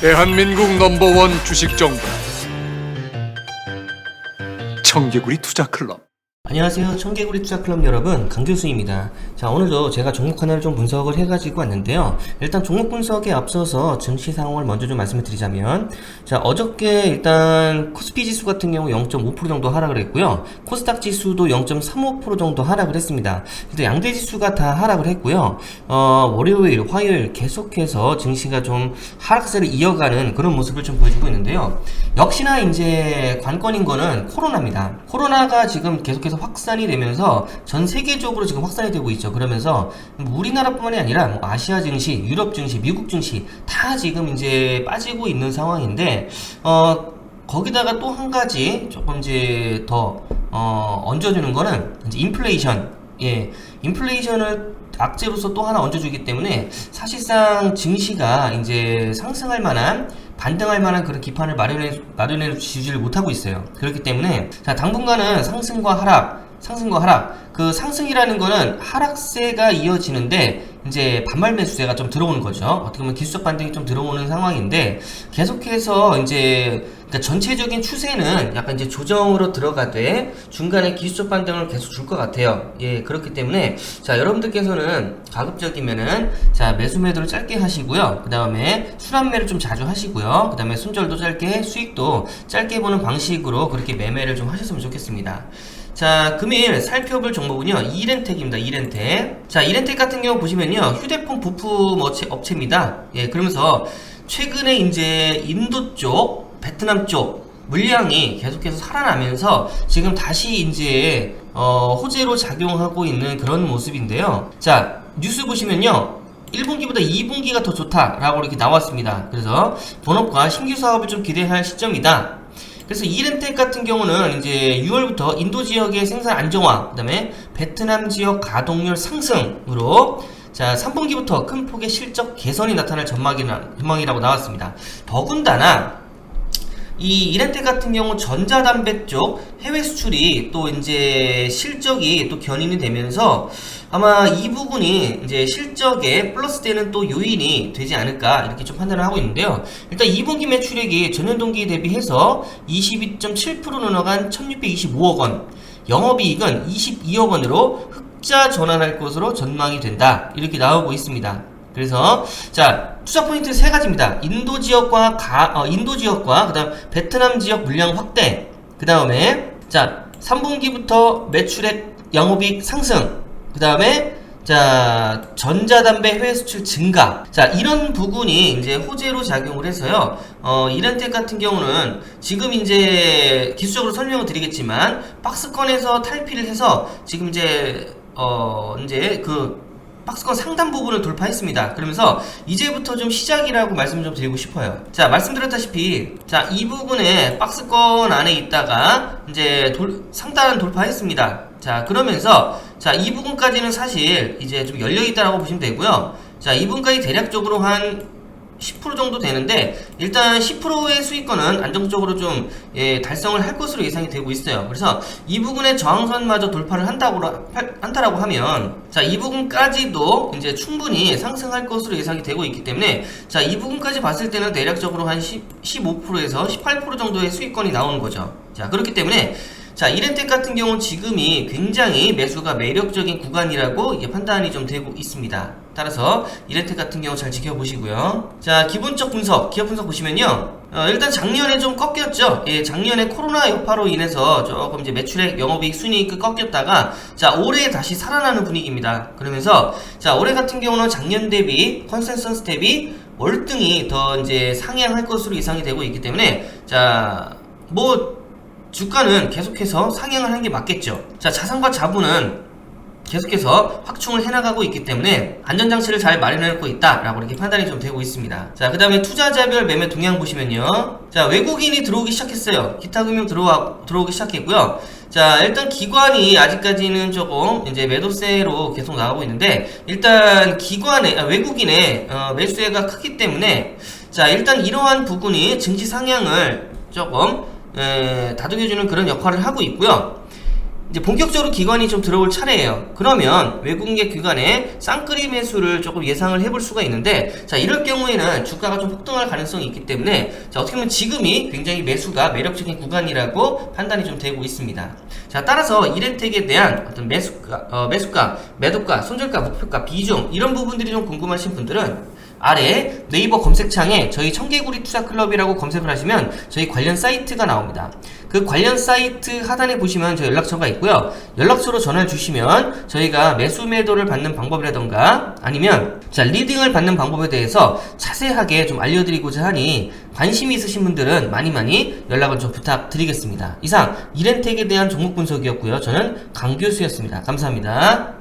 대한민국 넘버원 주식 정보 청개구리 투자 클럽 안녕하세요. 청개구리 투자클럽 여러분, 강 교수입니다. 자, 오늘도 제가 종목 하나를 좀 분석을 해가지고 왔는데요. 일단 종목 분석에 앞서서 증시 상황을 먼저 좀 말씀을 드리자면, 자, 어저께 일단 코스피 지수 같은 경우 0.5% 정도 하락을 했고요. 코스닥 지수도 0.35% 정도 하락을 했습니다. 일단 양대 지수가 다 하락을 했고요. 어, 월요일, 화요일 계속해서 증시가 좀 하락세를 이어가는 그런 모습을 좀 보여주고 있는데요. 역시나 이제 관건인 거는 코로나입니다. 코로나가 지금 계속해서 확산이 되면서 전 세계적으로 지금 확산이 되고 있죠. 그러면서 뭐 우리나라뿐만이 아니라 뭐 아시아 증시, 유럽 증시, 미국 증시 다 지금 이제 빠지고 있는 상황인데 어 거기다가 또 한 가지 조금 이제 더 어, 얹어주는 거는 인플레이션. 예, 인플레이션을 악재로서 또 하나 얹어주기 때문에 사실상 증시가 이제 상승할 만한 반등할 만한 그런 기판을 마련해 마련해 주지를 못하고 있어요. 그렇기 때문에 자 당분간은 상승과 하락, 상승과 하락. 그 상승이라는 거는 하락세가 이어지는데 이제 반발 매수세가 좀 들어오는 거죠. 어떻게 보면 기술적 반등이 좀 들어오는 상황인데 계속해서 이제 그러니까 전체적인 추세는 약간 이제 조정으로 들어가되 중간에 기술적 반등을 계속 줄 것 같아요. 예, 그렇기 때문에 자 여러분들께서는 가급적이면은 자 매수 매도를 짧게 하시고요. 그 다음에 순환매를 좀 자주 하시고요. 그 다음에 손절도 짧게, 수익도 짧게 보는 방식으로 그렇게 매매를 좀 하셨으면 좋겠습니다. 자, 금일 살펴볼 종목은요, 이렌텍입니다, 이렌텍. 자, 이렌텍 같은 경우 보시면요, 휴대폰 부품 업체, 업체 입니다. 예, 그러면서 최근에 이제 인도 쪽, 베트남 쪽, 물량이 계속해서 살아나면서 지금 다시 이제 어, 호재로 작용하고 있는 그런 모습인데요. 자, 뉴스 보시면요. 1분기보다 2분기가 더 좋다라고 이렇게 나왔습니다. 그래서 본업과 신규 사업을 좀 기대할 시점이다. 그래서 이렌텍 같은 경우는 이제 6월부터 인도 지역의 생산 안정화, 그다음에 베트남 지역 가동률 상승으로 자 3분기부터 큰 폭의 실적 개선이 나타날 전망이라, 전망이라고 나왔습니다. 더군다나 이 이렌텍 같은 경우 전자담배 쪽 해외 수출이 또 이제 실적이 또 견인이 되면서 아마 이 부분이 이제 실적에 플러스되는 또 요인이 되지 않을까 이렇게 좀 판단을 하고 있는데요. 일단 2분기 매출액이 전년 동기 대비해서 22.7% 늘어간 1625억 원, 영업이익은 22억 원으로 흑자 전환할 것으로 전망이 된다. 이렇게 나오고 있습니다. 그래서 자 투자 포인트 세 가지입니다. 인도 지역과 가, 어, 인도 지역과 그다음 베트남 지역 물량 확대. 그 다음에 자 3분기부터 매출액 영업이익 상승. 그 다음에 자 전자담배 해외 수출 증가. 자 이런 부분이 이제 호재로 작용을 해서요. 어 이런텍 같은 경우는 지금 이제 기술적으로 설명을 드리겠지만 박스권에서 탈피를 해서 지금 이제 어 이제 그 박스권 상단 부분을 돌파했습니다. 그러면서 이제부터 좀 시작이라고 말씀 좀 드리고 싶어요. 자, 말씀드렸다시피 자, 이 부분에 박스권 안에 있다가 이제 돌, 상단 돌파했습니다. 자, 그러면서 자, 이 부분까지는 사실 이제 좀 열려 있다라고 보시면 되고요. 자, 이 부분까지 대략적으로 한 10% 정도 되는데 일단 10%의 수익권은 안정적으로 좀 예, 달성을 할 것으로 예상이 되고 있어요. 그래서 이 부분의 저항선마저 돌파를 한다고 한다라고 하면 자 이 부분까지도 이제 충분히 상승할 것으로 예상이 되고 있기 때문에 자 이 부분까지 봤을 때는 대략적으로 한 10, 15%에서 18% 정도의 수익권이 나오는 거죠. 자 그렇기 때문에 자, 이렌텍 같은 경우는 지금이 굉장히 매수가 매력적인 구간이라고 이게 판단이 좀 되고 있습니다. 따라서 이렌텍 같은 경우 잘 지켜보시고요. 자, 기본적 분석, 기업 분석 보시면요. 어, 일단 작년에 좀 꺾였죠. 예, 작년에 코로나 여파로 인해서 조금 이제 매출액, 영업이익, 순이익 꺾였다가 자, 올해 다시 살아나는 분위기입니다. 그러면서 자, 올해 같은 경우는 작년 대비 컨센서스 대비 월등히 더 이제 상향할 것으로 예상이 되고 있기 때문에 자, 뭐 주가는 계속해서 상향을 하는 게 맞겠죠. 자, 자산과 자본은 계속해서 확충을 해나가고 있기 때문에 안전장치를 잘 마련해놓고 있다라고 이렇게 판단이 좀 되고 있습니다. 자, 그 다음에 투자자별 매매 동향 보시면요. 자, 외국인이 들어오기 시작했어요. 기타 금융 들어와, 들어오기 시작했고요. 자, 일단 기관이 아직까지는 조금 이제 매도세로 계속 나가고 있는데, 일단 기관의, 아, 외국인의 어, 매수세가 크기 때문에, 자, 일단 이러한 부분이 증시 상향을 조금 에, 다독여주는 그런 역할을 하고 있고요. 이제 본격적으로 기관이 좀 들어올 차례예요. 그러면 외국계 기관의 쌍끌이 매수를 조금 예상을 해볼 수가 있는데, 자, 이럴 경우에는 주가가 좀 폭등할 가능성이 있기 때문에, 자, 어떻게 보면 지금이 굉장히 매수가 매력적인 구간이라고 판단이 좀 되고 있습니다. 자, 따라서 이렌텍에 대한 어떤 매수가, 어, 매수가, 매도가, 손절가, 목표가, 비중, 이런 부분들이 좀 궁금하신 분들은 아래 네이버 검색창에 저희 청개구리 투자 클럽이라고 검색을 하시면 저희 관련 사이트가 나옵니다. 그 관련 사이트 하단에 보시면 저희 연락처가 있고요. 연락처로 전화를 주시면 저희가 매수 매도를 받는 방법이라던가 아니면 자 리딩을 받는 방법에 대해서 자세하게 좀 알려드리고자 하니 관심이 있으신 분들은 많이 많이 연락을 좀 부탁드리겠습니다. 이상 이렌텍에 대한 종목 분석이었고요. 저는 강 교수였습니다. 감사합니다.